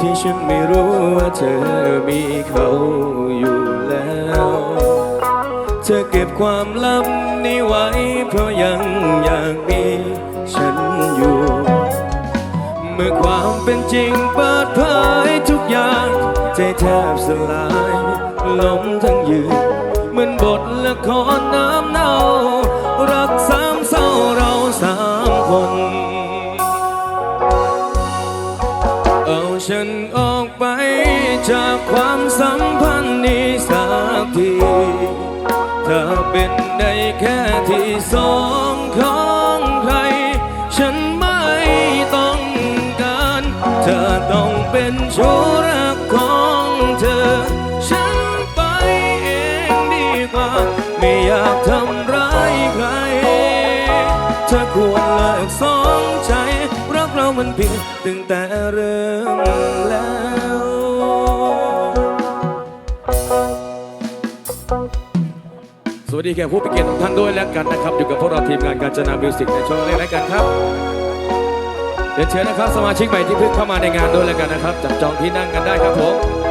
ที่ฉันไม่รู้ว่าเธอมีเขาอยู่แล้ว เธอเก็บความลับนี้ไว้ เพราะยังอยากมีฉันอยู่ เมื่อความเป็นจริงเปิดเผยทุกอย่าง ใจแทบสลายล้มทั้งยืนเหมือนบทละครน้ำเน่า จากความสัมพันธ์นี้สักทีเธอเป็นได้แค่ที่สองของใคร ฉันไม่ต้องการ เธอต้องเป็นชู้รักของเธอ ฉันไปเองดีกว่า ไม่อยากทำร้ายใคร เธอควรเลิกสองใจ รักเรามันผิดตั้งแต่เริ่มแล้ว ดีแก่ผู้เป็นเกียรติทุกท่านด้วยแล้วกันนะครับ อยู่กับพวกเราทีมงานการจนามิวสิกในช่วงแรกแล้วกันครับเดี๋ยวเชิญนะครับสมาชิกใหม่ที่เพิ่งเข้ามาในงานด้วยแล้วกันนะครับ จับจองที่นั่งกันได้ครับผม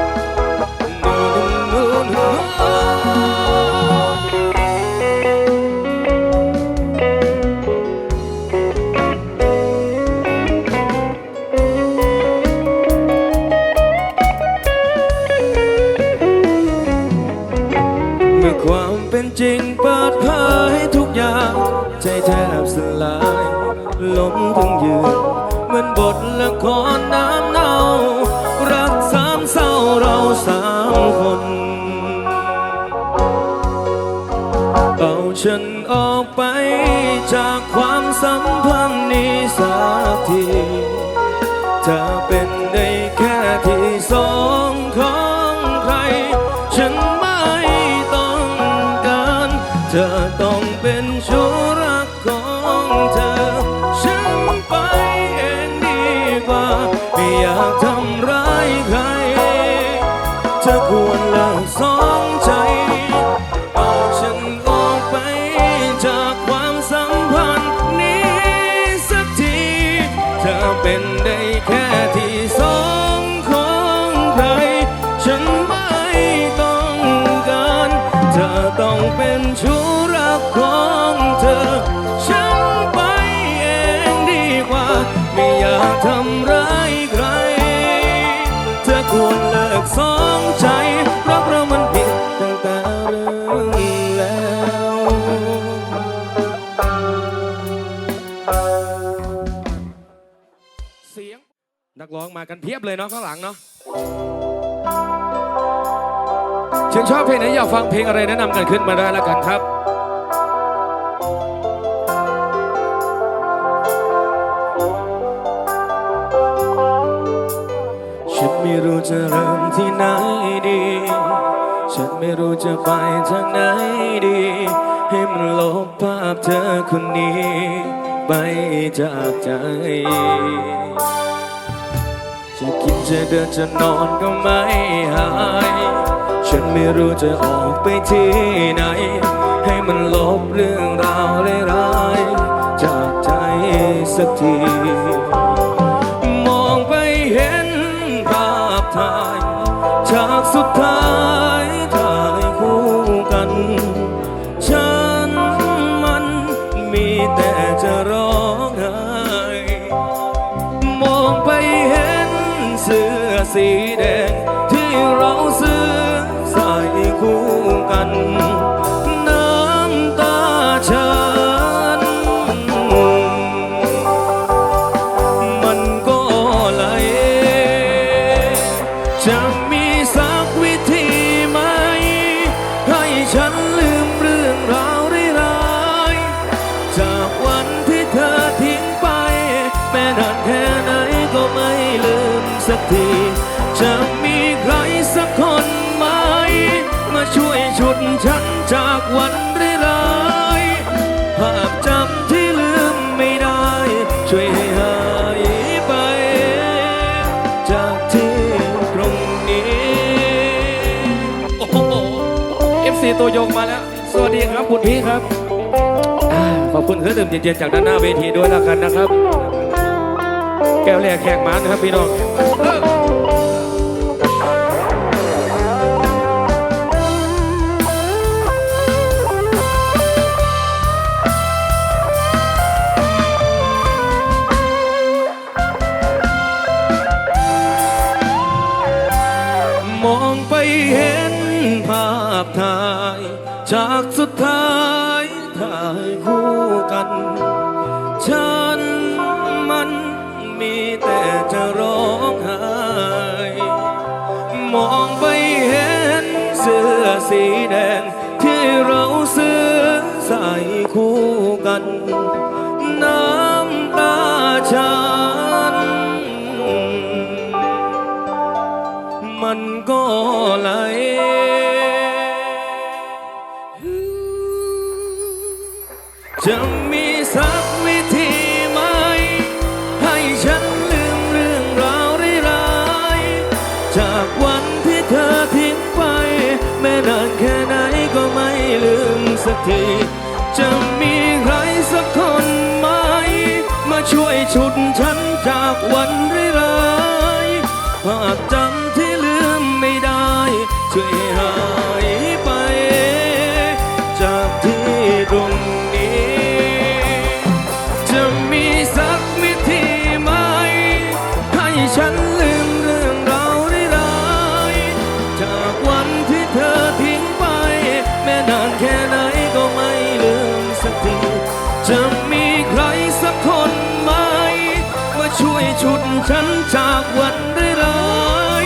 ล้มทั้งยืนเหมือนบทละครน้ำเน่า รักสามเศร้าเราสามคนเอาฉันออกไปจากความสัมพันธ์นี้สักที อยากทำร้ายใคร เธอควรเลิกสองใจ เอาฉันออกไปจากความสัมพันธ์นี้สักที เธอเป็นได้แค่ที่สองของใคร ฉันไม่ต้องการ เธอต้องเป็นชู้รักของเธอ มากันเพียบเลยเนาะข้างหลังเนาะชื่นชอบเพลงไหนอยากฟังเพลงอะไรแนะนำกันขึ้นมาได้แล้วกันครับฉันไม่รู้จะเริ่มที่ไหนดี ฉันไม่รู้จะไปทางไหนดี ให้มันลบภาพเธอคนนี้ ไปจากใจ จะกินจะเดินจะนอนก็ไม่หาย ฉันไม่รู้จะออกไปที่ไหน ให้มันลบเรื่องราวร้ายๆจากใจสักที มองไปเห็นภาพถ่ายฉากสุดท้ายถ่ายคู่กัน สื้ ครับคุณพี่ครับขอบคุณเครื่องดื่มเย็นๆจากด้านหน้าเวทีด้วยแล้วกันนะครับ แก้วแรกแขกมันครับพี่น้องมองไปเห็นภาพถ่า จากสุดท้ายถ่ายคู่กัน ฉันมันมีแต่จะร้องไห้มองไปเห็นเสื้อสีแดง ที่เธอทิ้งไป แม้นานแค่ไหนก็ไม่ลืมสักที จะมีใครสักคนไหม มาช่วยชุดฉันจากวันร้ายๆภาพจำ ฉันจากวันร้าย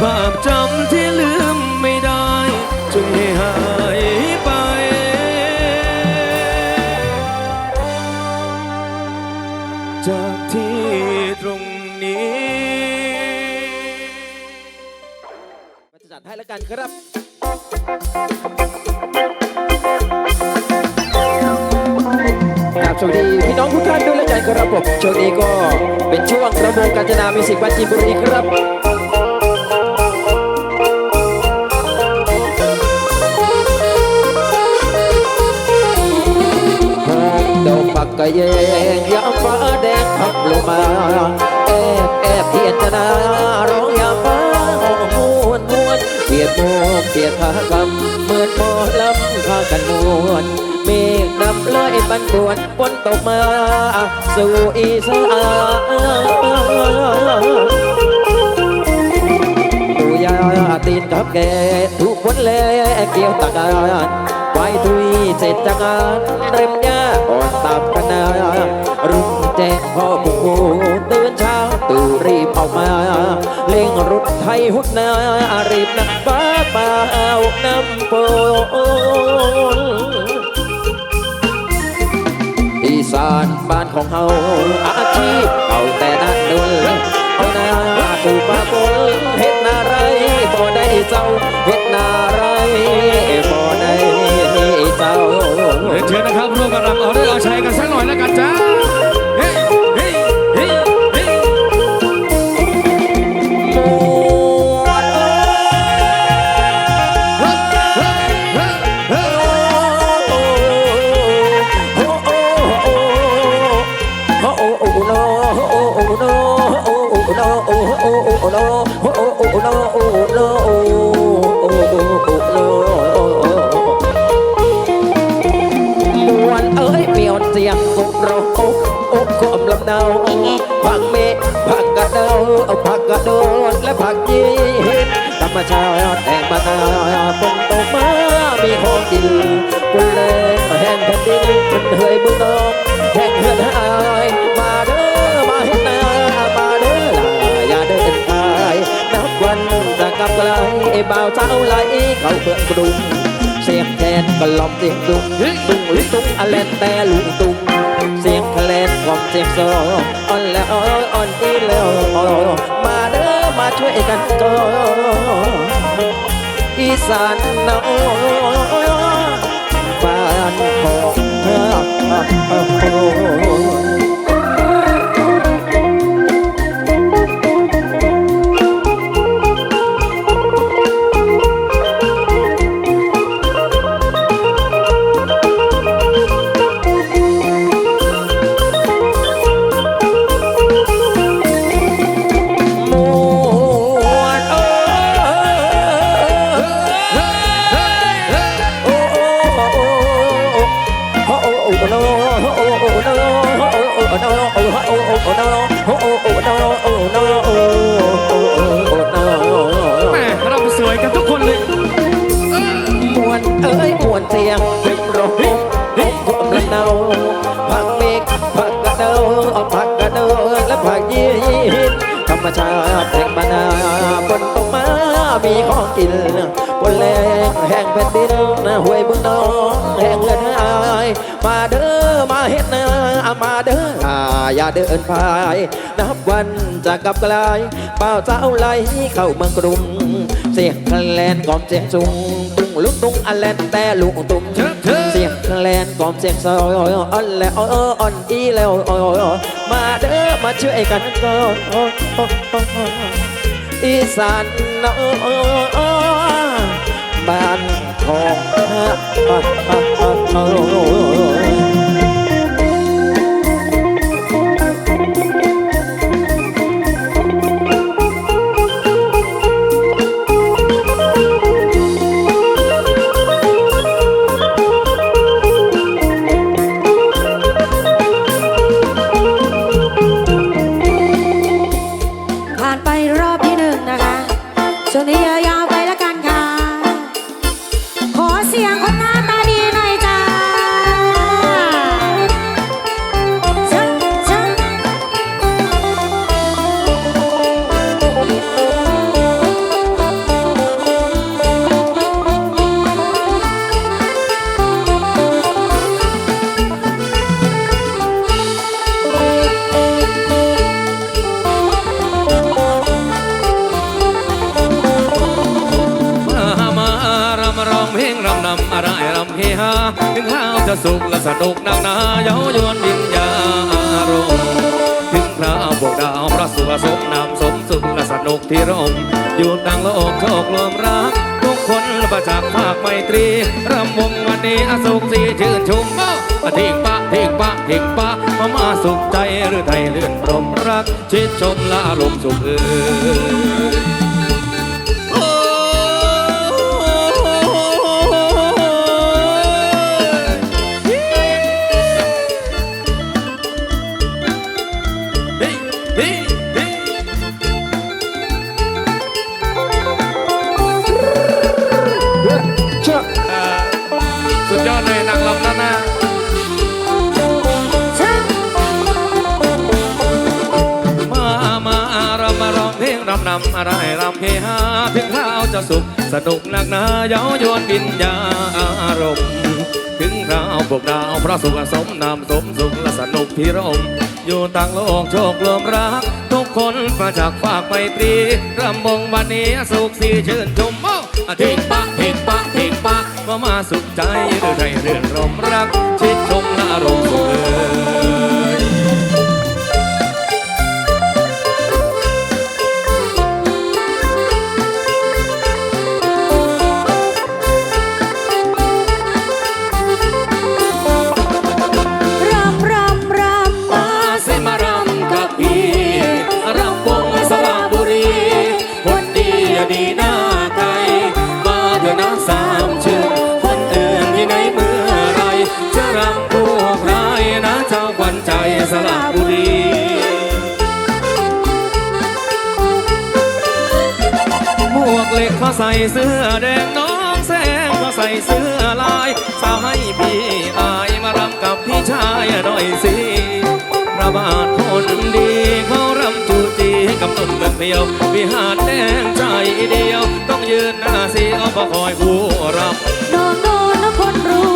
ภาพจำที่ลืมไม่ได้ จงให้หายไป จากที่ตรงนี้มาจัดให้แล้วกันครับ สวัสดีพี่น้องทุกท่านด้วยและกันครับผมช่วงนี้ก็เป็นช่วงระบบการนามิวสิกบัญชีบุรีครับดอกปักกะเยงยามฟ้าแดงขับลงมาแอบแอบเพียรนาร้องยามฟ้า สียโมกเสียขากำเมื่อพอลำพากันมวนเมฆดำเลอยปันปวนฝนตกมา สู่อีสานยาตีนกับแกทุกวันแลเกี่ยวตะกานไว้ทุยเสร็จจากงานเริ่มยาอ่อนตับกันนารุ่งแจ้งพ่อปู่ตื่นเช้า ตื่นรีบออกมาเล่งรุดไทยหุดนารีบนักฟ้าป่าเอาน้ำปนอีสานบ้านของเฮาอาชีพเอาแต่นักดนเอานาถูกปะปนเฮ็ดนาไรบ่ได้เจ้าเฮ็ดนาไรบ่ได้เจ้าเชิญนะครับร่วมกันรับเอาได้เอาใช้กันสักหน่อยแล้วกันจ้า ผักยีฮิธรรมชาติแต่งบ้านนาฝนตกมา มีของดีกุเลแห่งแผ่นดินมันเหยบุญน้องแห่งเฮือนหายมาเด้อมาเห็นนามาเด้ออย่าเดินทายนับวันจะกลับไกลบ่าเจ้าไหลเขาเพื่อนกระดุงเสียงแคนกะลอมเสียงตุงตุงลิตุงอแลนแต่ลุงตุงเสียงทะเลนความเสียงซออ่อนแล้วอ่อนอีแล้วมาเด้อ มาช่วยกันก็อีสานน้องบ้านของพระ บนแรงแห่งแผ่นดินนะห้วยบึงน้องแห่งเงินหายมาเด้อมาเฮ็ดนามาเด้ออาอย่าเดินพายนับวันจะกลับกลายเป่าเจ้าไหลเข้าเมืองกรุงเสียงแคลนกล่อมเสียงสูงตุงลุกตุงอันแลนแต่ลุงตุงเชิญเสียงแคลนกล่อมเสียงซอยอ่อนแล้วอ่อนอีแล้วมาเด้อมาช่วยกันก็อีสานน้องานของผ่ ถึงข้าวจะสุกและสนุกนักหนาเย้ายวนวิญญาอารมณ์ถึงพระบวกดาวพระสุภสมนามสมสุขและสนุกที่ร่มอยู่ต่างโลกโชครวมรัก ทุกคนประจักษ์ภาคไมตรีรำวงวันนี้อสุขสีชื่นชุมเอ้าทิ้งปะทิ้งปะทิ้งปะมามาสุขใจหรือไทยเลื่อนพรมรักชิดชมละอารมสุขเอ่ยำนำอะไรรำเฮฮาถึงข้าวจะสุขสนุกหนักหนาเย้ายวนวิญญาอารมณ์ถึงคราวพวกดาวพระสุขสมนามสมสุขและสนุกพิรมอยู่ต่างโลกโชครวมรัก ทุกคนมาจากฝากไมตรีรำวงวันนี้สุขสีชื่นชมโอ้อะทิ้งปะทิ้งปะทิ้งปะมามาสุขใจหรือใจเรื่อนรมรักชิดชมละอารมณ์ รำคู่ใครนะเจ้าขวัญใจสระบุรีหมวกเหล็กเขาใส่เสื้อแดงน้องแสงเขาใส่เสื้อลายสาวให้พี่อายมารำกับพี่ชายหน่อยสิพระบาทคนดีเขารำจูจีให้กับหนุ่มเมืองเพียววิหารแดงใจเดียว ต้องยืนหน้าเสียวมาคอยผู้รำโดนโดนคนรู้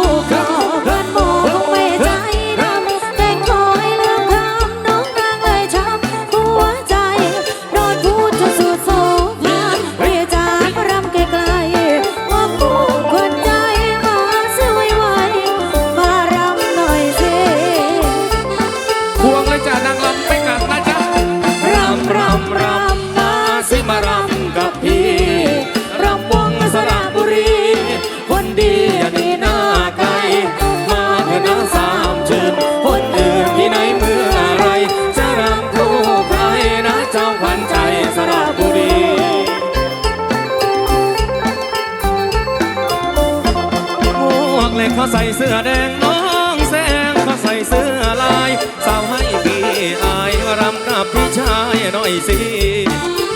เส่เสื้อแดงน้องแสงเขาใส่เสื้อลายสาวให้พี่อายมารำกับพี่ชายหน่อยสิ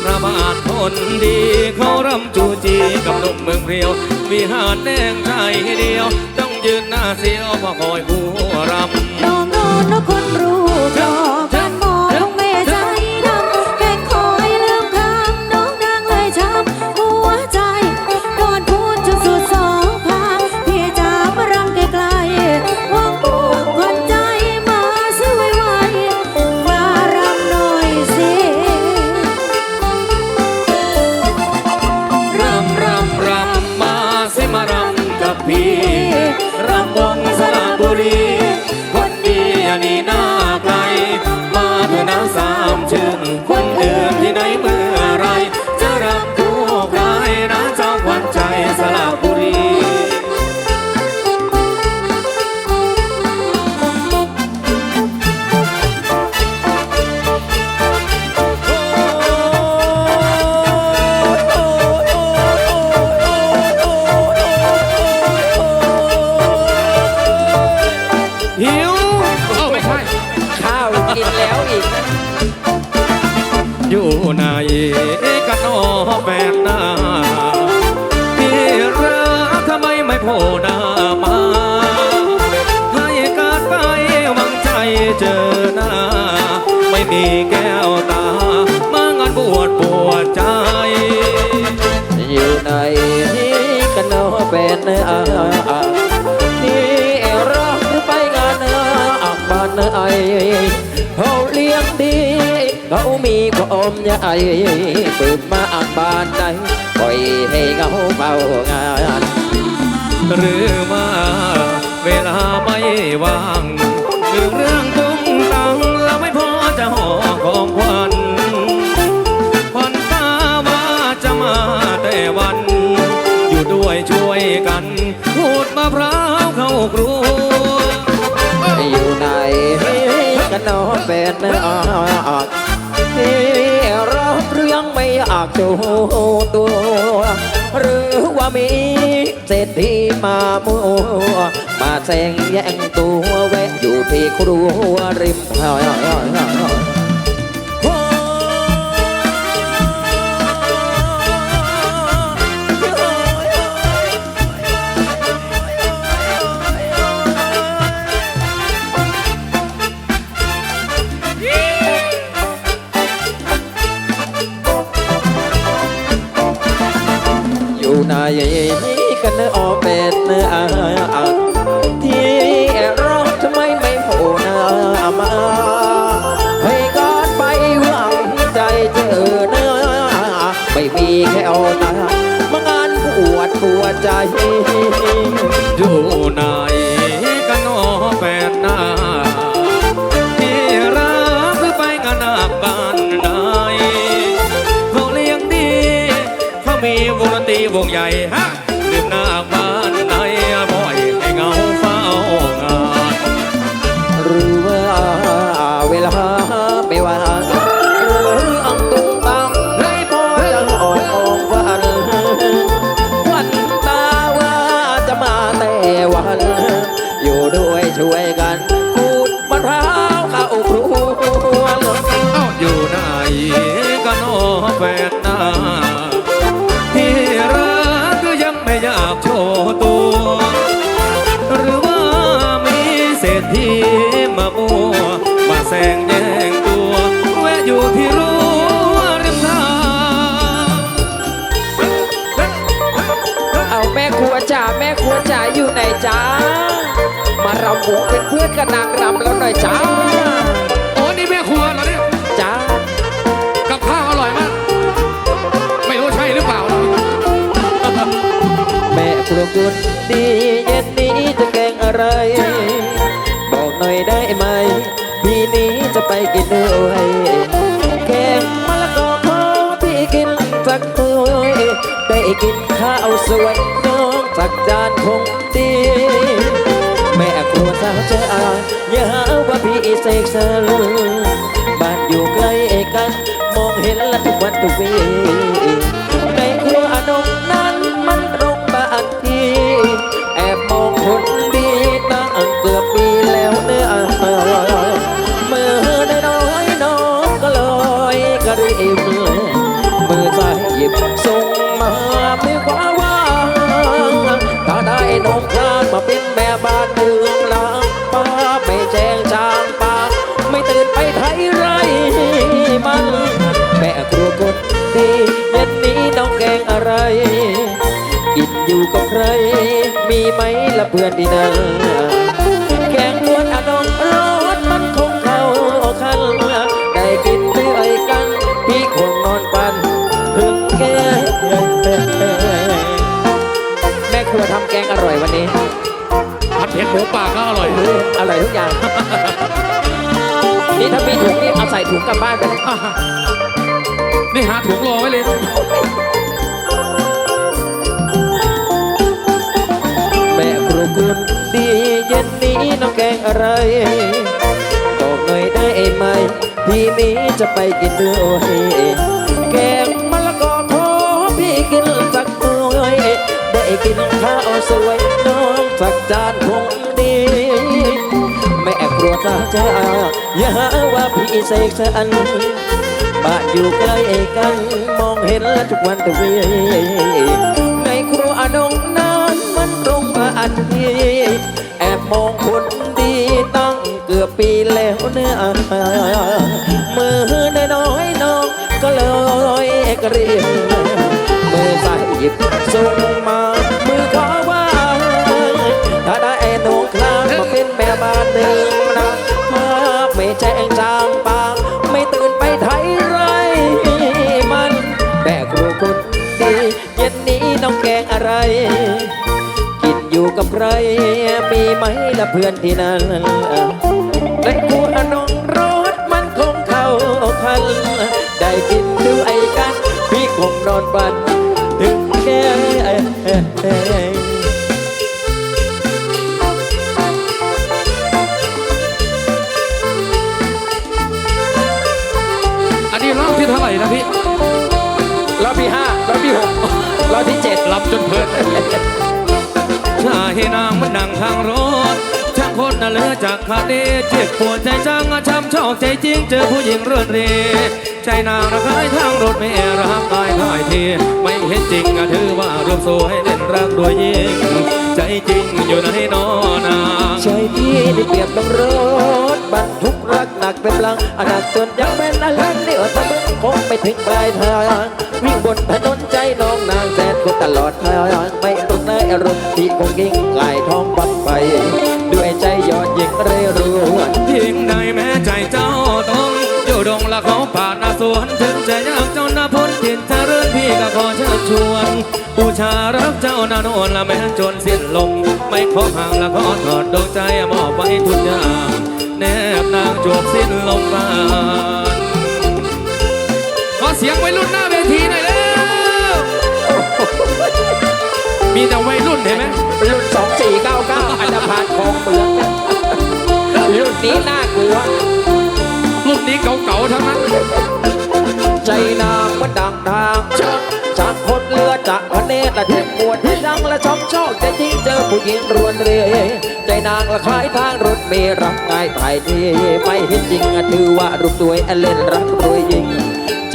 พระบาทคนดีเขารำจูจีกับนุ่มเมืองเรียว มีหาดแดงใจเดียว ต้องยืนหน้าเสียวพอคอยผู้รำ อยู่ไหนกันนอแฟนหน้าพี่รักทำไมไม่โผล่หน้ามาให้การไปหวังใจเจอหน้า ไม่มีแก้วตา มางานบวชปวดใจ อยู่ในที่กันนาะเป็นานี่รอหรือไปงานอาบ้านไอเขาเลี้ยงดี เขามีความใหญ่ปืนมาอ่างบ้านใดปล่อยให้เขาเฝ้างานหรือว่าเวลาไม่ว่างหรือเรื่องตุ้งตังแล้วไม่พอจะห่อของขวัญขวัญตาว่าจะมาแต่วัน อยู่ด้วยช่วยกันพูดมะพร้าวเข้าครัวอยู่ในกันเนาะเป็นอานี่ากจูตัว หรือว่ามีเศรษฐีมามัวมาแซงแย่งตัวแวะอยู่ที่ครัวริมหอย ออเนอที่รอทำไมไม่โผล่หน้ามาให้การไปหวังใจเจอเนื้อไม่มีแค่เอาตามางานปวดปวดใจอยู่ไหนกันนอแฟนหน้าที่รักไปงานนาบ้านไหนเขาเลี้ยงดีเขามีวงดนตรีวงใหญ่ จ้ามารำวงเป็นเพื่อนกับนางรำแล้วหน่อยจ้าโอ้นี่แม่ครัวเหรอเนี่ยจ้ากับข้าวอร่อยมาก ไม่รู้ใช่หรือเปล่านะแม่ครัวกุนดีเย็นนี้จะแกงอะไร บอกหน่อยได้ไหมพี่นี้จะไปกินด้วยแกงมะละกอขอพี่กินสักถ้วยได้กินข้าวสวยน้องสักจานคงดีแม่าเจ้าอย่าหาว่าพี่เสกสรรบ้านอยู่ใกล้กัน มองเห็นละทุกวันทุกวีในครัวอนงนั้นมันตรงบ้านพี่แอบมองคนดีตั้งเกือบปีแล้วเนื้อเมื่อได้น้อยน้องก็ลอยกระริมหยิบส่งมาไม่ว่าว่าถ้าได้น้องคลานมาเป็นแม่บ้าน อยู่กับใคร มีไหมละเพื่อนที่นั่นแกงล้วนอะดองรสมันคงเข้าคันได้กินด้วยกัน พี่คงนอนปันถึงแกแม่ครัวทำแกงอร่อยวันนี้ผัดเผ็ดหมูป่าก็อร่อยเอออร่อยทุกอย่าง นี่ถ้ามีถุงนี่เอาใส่ถุงกลับบ้านไปเลยนี่หาถุงรอไว้เลย ดีเย็นนี้น้องแกงอะไรบอกหน่อยได้ไหม พี่นี้จะไปกินด้วยแกงมะละกอทอพี่กินสักหน่วยได้กินข้าวสวยน้องสักจานคงดีแม่ครัวตาจ้าอย่าหาว่าพี่เสกสรรบ้านอยู่ใกล้กัน มองเห็นแล้วทุกวันทวีในครัวอดงนั้นมันาอันดีแอบมองคนดีตั้งเกือบปีแล้วเนี่ยมือน้อยน้องก็เลยกระเรียนมือซ้ายหยิบส่งมา มือขวาว่างถ้าได้ไอ้หนูคลานมาเป็นแม่บ้านหนึ่งนะมากไม่แจ้งจางปา กินอยู่กับใคร มีไหมละเพื่อนที่นั่นในกูอนงรถมันคงเข้าคัน ได้กินด้วยกัน พี่คงนอนบันถึงแก่อันนี้รอบที่เท่าไหร่นะพี่ รอบที่ห้ารอบที่หกรอบที่เจ็ดลำจนเพลิน ชาให้นางมันนั่งทางรถช่างคนน่ะเลือจากคาเดเจ็บปวดใจจังอะช้ำชอกใจจริงเจอผู้หญิงเรื่อนเรใจนางระคายทางรถไม่แอรักตายง่ายทีไม่เห็นจริงอะถือว่ารวมสวยเล่นรักด้วยยิงใจจริงอยู่ในนอนางใจพี่ได้เปรียบต้องรถบรรทุกรักหนักเป็นลังอนาจนยังเป็นอลันเดี๋ยวถ้ามึงไปถึงปลายทาง วิ่งบนถนนใจน้องนางแสนคนตลอดทาง ไม่ต้องได้อารมณ์ที่คงยิ่งไหลายท้องบังไฟด้วยใจยอดยิงเรรุ่นยิ่งได้แม้ใจเจ้าต้องอยู่ดงละเขาผ่านาสวนถึงจะยากเจ้านาพ้นถิ่นเจริญพี่ก็ขอเชิญชวนบูชารักเจ้านานวลละแม้จนสิ้นลมไม่ขอห่างละขอถอดดวงใจมอบไว้ทุกอย่างแนบนางจบสิ้นลมปรา เสียงวัยรุ่นหน้าเวทีหน่อยเร็วมีแต่วัยรุ่นเห็นไหมรุ่นสองสี่เก้าเก้าอันดาพานคลองเปลือกรุ่นนี้น่ากลัว รุ่นนี้เก่าๆทั้งนั้น ใจนางมันดังทางชักจากคนเรือจากพระเนตรละเจ็บปวดที่ดังและชอบชอบใจจริงเจอผู้หญิงรวนเรใจนางละคล้ายทางรถเมล์รับง่ายถ่ายทีไม่เห็นจริงอะถือว่ารูปสวยอะเล่นรักรวยยิง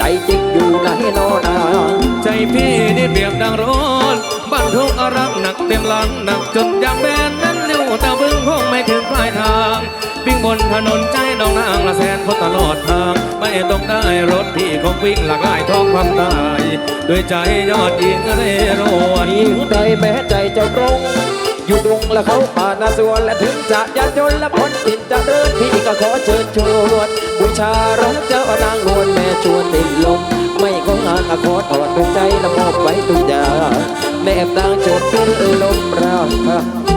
ใจจริงอยู่ไหนโนนางใจพี่นี่เปรียบดังรถบรรทุกอารักหนักเต็มหลังหนักจนยางแบนนั้นเร็วแต่บึ้งคงไม่ถึงปลายทางวิ่งบนถนนใจน้องนางละแสนคนตลอดทาง ไม่ต้องได้รถพี่คงวิ่งหลากหลายท้องความตายด้วยใจยอดยิงเร่ร่อนหิวใดแม้ใจเจ้าตรงอยู่ดงและเขาป่านาสวนและถึงจะยากจนและพ้นถิ่นจะเดินพี่ก็ขอเชิญชวนบูชารักเจ้านาง ละมอบไว้ตุย่าแม่บนางจนเป็นลมรัก